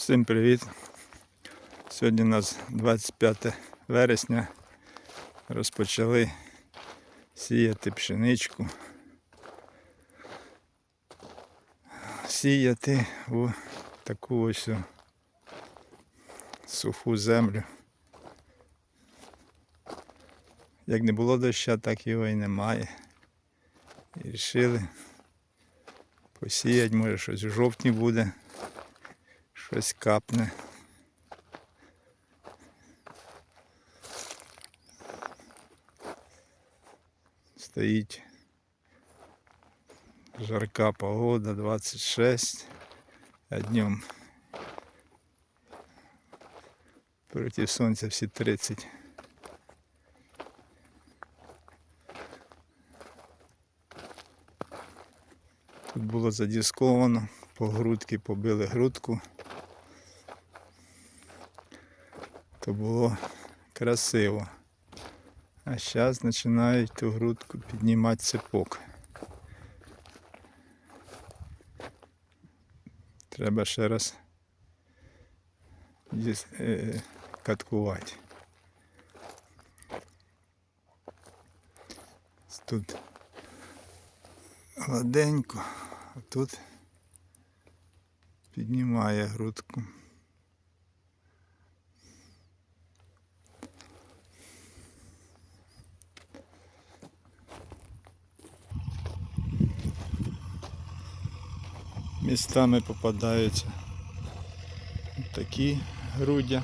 Всім привіт! Сьогодні у нас 25 вересня. Розпочали сіяти пшеничку. Сіяти у таку ось суху землю. Як не було доща, так його і немає. І вирішили посіяти, може щось в жовтні буде щось капне. Стоїть жарка погода 26, а днем проти сонця всі 30. Тут було задісковано, по грудки побили грудку. То було красиво. А зараз починають ту грудку піднімати цепок. Треба ще раз е, каткувати. Тут гладенько, а тут піднімає грудку. Містами попадаються такі грудя.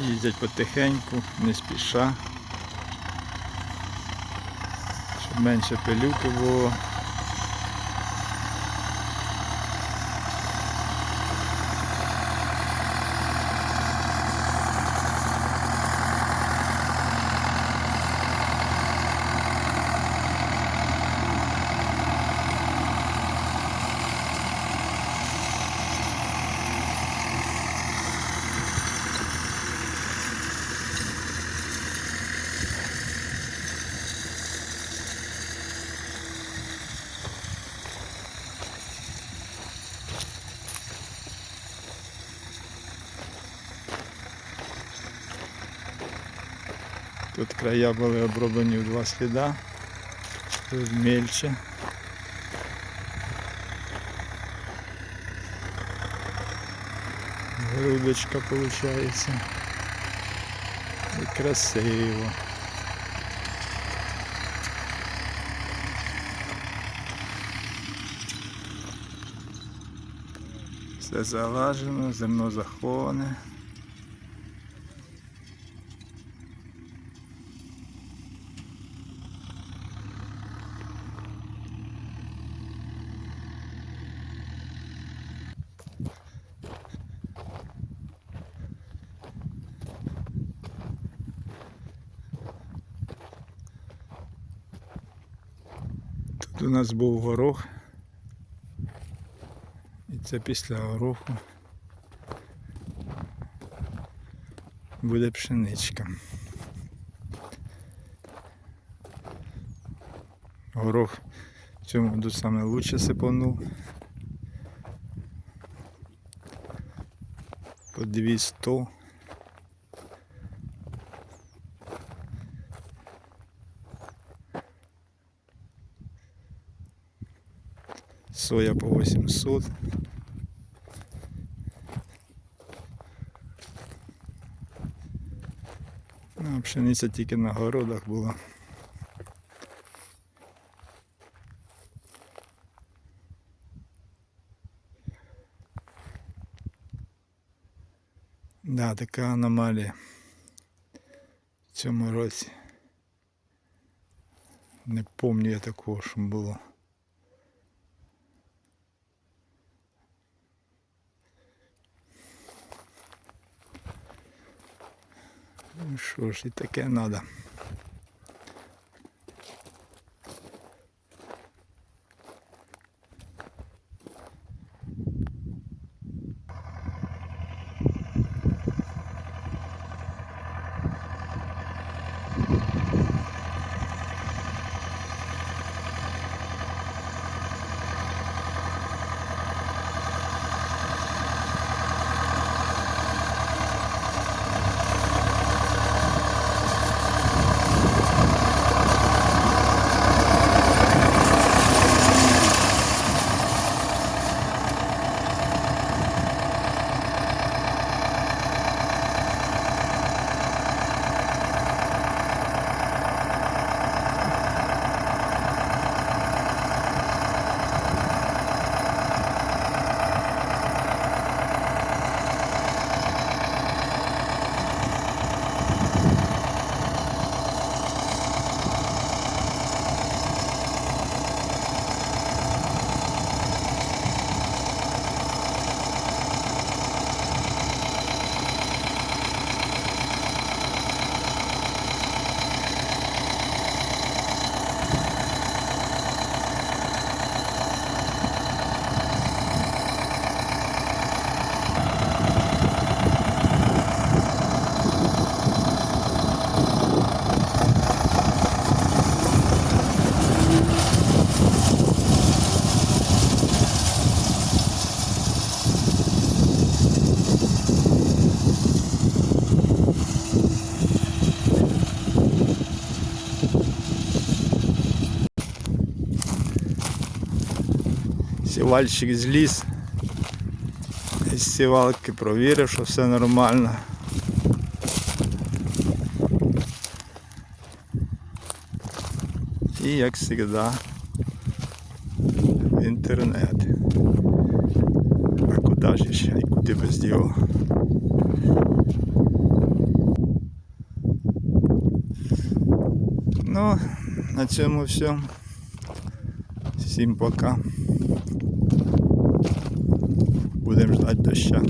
Їздять потихеньку, не спіша. Щоб менше пилюки було. Тут края були оброблені в два сліда, тут мельче. Грудочка виходить. І красиво. Все залажено, зерно заховане. У нас був горох. І це після гороху буде пшеничка. Горох в цьому году саме лучше сипанув. По 200. Соя по 800. Ну, пшениця тільки на городах була. Да, така аномалія в цьому році. Не пам'ятаю я такого, що було. Ну що ж і таке треба. Сівальщик зліз. Із сівалки провірив, що все нормально. І як завжди в інтернет. А куди ж ще і куди без його? Ну, на цьому все. Всім пока. Будемо ждати доща.